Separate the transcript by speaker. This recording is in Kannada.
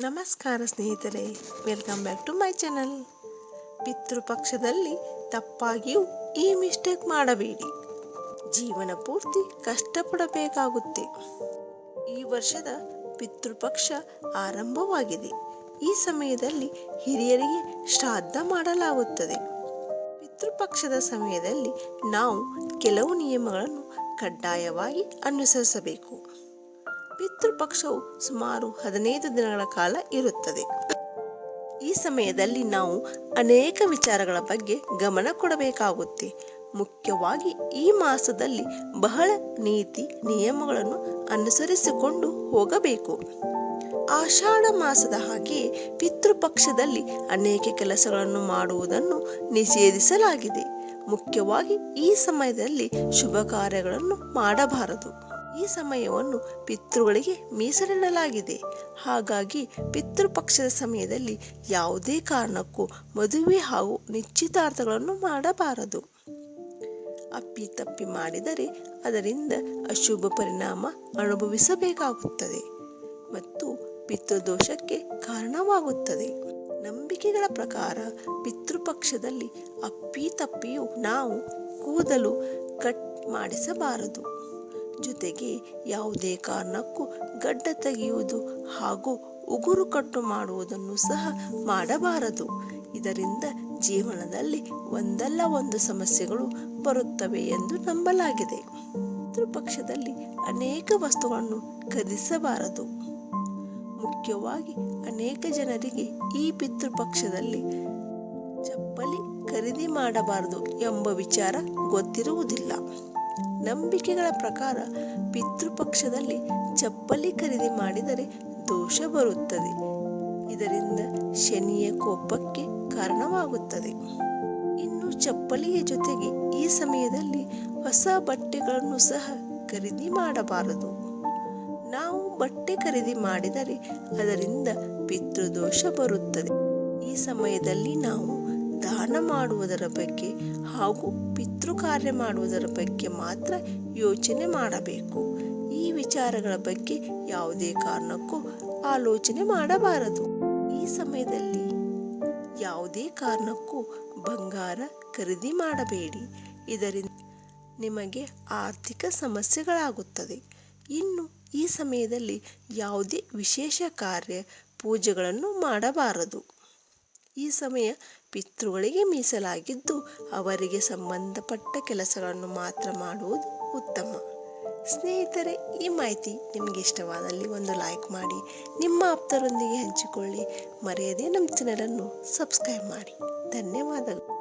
Speaker 1: ನಮಸ್ಕಾರ ಸ್ನೇಹಿತರೆ, welcome back to my channel. ಪಿತೃಪಕ್ಷದಲ್ಲಿ ತಪ್ಪಾಗಿಯೂ ಈ ಮಿಸ್ಟೇಕ್ ಮಾಡಬೇಡಿ. ಜೀವನ ಪೂರ್ತಿ ಕಷ್ಟಪಡಬೇಕಾಗುತ್ತೆ. ಈ ವರ್ಷದ ಪಿತೃಪಕ್ಷ ಆರಂಭವಾಗಿದೆ. ಈ ಸಮಯದಲ್ಲಿ ಹಿರಿಯರಿಗೆ ಶ್ರಾದ್ದ ಮಾಡಲಾಗುತ್ತದೆ. ಪಿತೃಪಕ್ಷದ ಸಮಯದಲ್ಲಿ ನಾವು ಕೆಲವು ನಿಯಮಗಳನ್ನು ಕಡ್ಡಾಯವಾಗಿ ಅನುಸರಿಸಬೇಕು. ಪಿತೃಪಕ್ಷವು ಸುಮಾರು ಹದಿನೈದು ದಿನಗಳ ಕಾಲ ಇರುತ್ತದೆ. ಈ ಸಮಯದಲ್ಲಿ ನಾವು ಅನೇಕ ವಿಚಾರಗಳ ಬಗ್ಗೆ ಗಮನ ಕೊಡಬೇಕಾಗುತ್ತೆ. ಮುಖ್ಯವಾಗಿ ಈ ಮಾಸದಲ್ಲಿ ಬಹಳ ನೀತಿ ನಿಯಮಗಳನ್ನು ಅನುಸರಿಸಿಕೊಂಡು ಹೋಗಬೇಕು. ಆಷಾಢ ಮಾಸದ ಹಾಗೆಯೇ ಪಿತೃಪಕ್ಷದಲ್ಲಿ ಅನೇಕ ಕೆಲಸಗಳನ್ನು ಮಾಡುವುದನ್ನು ನಿಷೇಧಿಸಲಾಗಿದೆ. ಮುಖ್ಯವಾಗಿ ಈ ಸಮಯದಲ್ಲಿ ಶುಭ ಕಾರ್ಯಗಳನ್ನು ಮಾಡಬಾರದು. ಈ ಸಮಯವನ್ನು ಪಿತೃಗಳಿಗೆ ಮೀಸಲಿಡಲಾಗಿದೆ. ಹಾಗಾಗಿ ಪಿತೃಪಕ್ಷದ ಸಮಯದಲ್ಲಿ ಯಾವುದೇ ಕಾರಣಕ್ಕೂ ಮದುವೆ ಹಾಗೂ ನಿಶ್ಚಿತಾರ್ಥಗಳನ್ನು ಮಾಡಬಾರದು. ಅಪ್ಪಿ ತಪ್ಪಿ ಮಾಡಿದರೆ ಅದರಿಂದ ಅಶುಭ ಪರಿಣಾಮ ಅನುಭವಿಸಬೇಕಾಗುತ್ತದೆ ಮತ್ತು ಪಿತೃದೋಷಕ್ಕೆ ಕಾರಣವಾಗುತ್ತದೆ. ನಂಬಿಕೆಗಳ ಪ್ರಕಾರ ಪಿತೃಪಕ್ಷದಲ್ಲಿ ಅಪ್ಪಿ ತಪ್ಪಿಯು ನಾವು ಕೂದಲು ಕಟ್ ಮಾಡಿಸಬಾರದು. ಜೊತೆಗೆ ಯಾವುದೇ ಕಾರಣಕ್ಕೂ ಗಡ್ಡ ತೆಗೆಯುವುದು ಹಾಗೂ ಉಗುರು ಕಟ್ಟು ಮಾಡುವುದನ್ನು ಸಹ ಮಾಡಬಾರದು. ಇದರಿಂದ ಜೀವನದಲ್ಲಿ ಒಂದಲ್ಲ ಒಂದು ಸಮಸ್ಯೆಗಳು ಬರುತ್ತವೆ ಎಂದು ನಂಬಲಾಗಿದೆ. ಪಕ್ಷದಲ್ಲಿ ಅನೇಕ ವಸ್ತುಗಳನ್ನು ಖರೀದಿಸಬಾರದು. ಮುಖ್ಯವಾಗಿ ಅನೇಕ ಜನರಿಗೆ ಈ ಪಿತೃಪಕ್ಷದಲ್ಲಿ ಚಪ್ಪಲಿ ಖರೀದಿ ಮಾಡಬಾರದು ಎಂಬ ವಿಚಾರ ಗೊತ್ತಿರುವುದಿಲ್ಲ. ನಂಬಿಕೆಗಳ ಪ್ರಕಾರ ಪಿತೃಪಕ್ಷದಲ್ಲಿ ಚಪ್ಪಲಿ ಖರೀದಿ ಮಾಡಿದರೆ ದೋಷ ಬರುತ್ತದೆ. ಇದರಿಂದ ಶನಿಯ ಕೋಪಕ್ಕೆ ಕಾರಣವಾಗುತ್ತದೆ. ಇನ್ನು ಚಪ್ಪಲಿಯ ಜೊತೆಗೆ ಈ ಸಮಯದಲ್ಲಿ ಹೊಸ ಬಟ್ಟೆಗಳನ್ನು ಸಹ ಖರೀದಿ ಮಾಡಬಾರದು. ನಾವು ಬಟ್ಟೆ ಖರೀದಿ ಮಾಡಿದರೆ ಅದರಿಂದ ಪಿತೃದೋಷ ಬರುತ್ತದೆ. ಈ ಸಮಯದಲ್ಲಿ ನಾವು ದಾನ ಮಾಡುವುದರ ಬಗ್ಗೆ ಹಾಗೂ ಪಿತೃ ಕಾರ್ಯ ಮಾಡುವುದರ ಬಗ್ಗೆ ಮಾತ್ರ ಯೋಚನೆ ಮಾಡಬೇಕು. ಈ ವಿಚಾರಗಳ ಬಗ್ಗೆ ಯಾವುದೇ ಕಾರಣಕ್ಕೂ ಆಲೋಚನೆ ಮಾಡಬಾರದು. ಈ ಸಮಯದಲ್ಲಿ ಯಾವುದೇ ಕಾರಣಕ್ಕೂ ಬಂಗಾರ ಖರೀದಿ ಮಾಡಬೇಡಿ. ಇದರಿಂದ ನಿಮಗೆ ಆರ್ಥಿಕ ಸಮಸ್ಯೆಗಳಾಗುತ್ತದೆ. ಇನ್ನು ಈ ಸಮಯದಲ್ಲಿ ಯಾವುದೇ ವಿಶೇಷ ಕಾರ್ಯ ಪೂಜೆಗಳನ್ನು ಮಾಡಬಾರದು. ಈ ಸಮಯ ಪಿತೃಗಳಿಗೆ ಮೀಸಲಾಗಿದ್ದು ಅವರಿಗೆ ಸಂಬಂಧಪಟ್ಟ ಕೆಲಸಗಳನ್ನು ಮಾತ್ರ ಮಾಡುವುದು ಉತ್ತಮ. ಸ್ನೇಹಿತರೆ, ಈ ಮಾಹಿತಿ ನಿಮಗೆ ಇಷ್ಟವಾದಲ್ಲಿ ಒಂದು ಲೈಕ್ ಮಾಡಿ, ನಿಮ್ಮ ಆಪ್ತರೊಂದಿಗೆ ಹಂಚಿಕೊಳ್ಳಿ. ಮರೆಯದೆ ನಮ್ಮ ಚಾನಲನ್ನು ಸಬ್ಸ್ಕ್ರೈಬ್ ಮಾಡಿ. ಧನ್ಯವಾದಗಳು.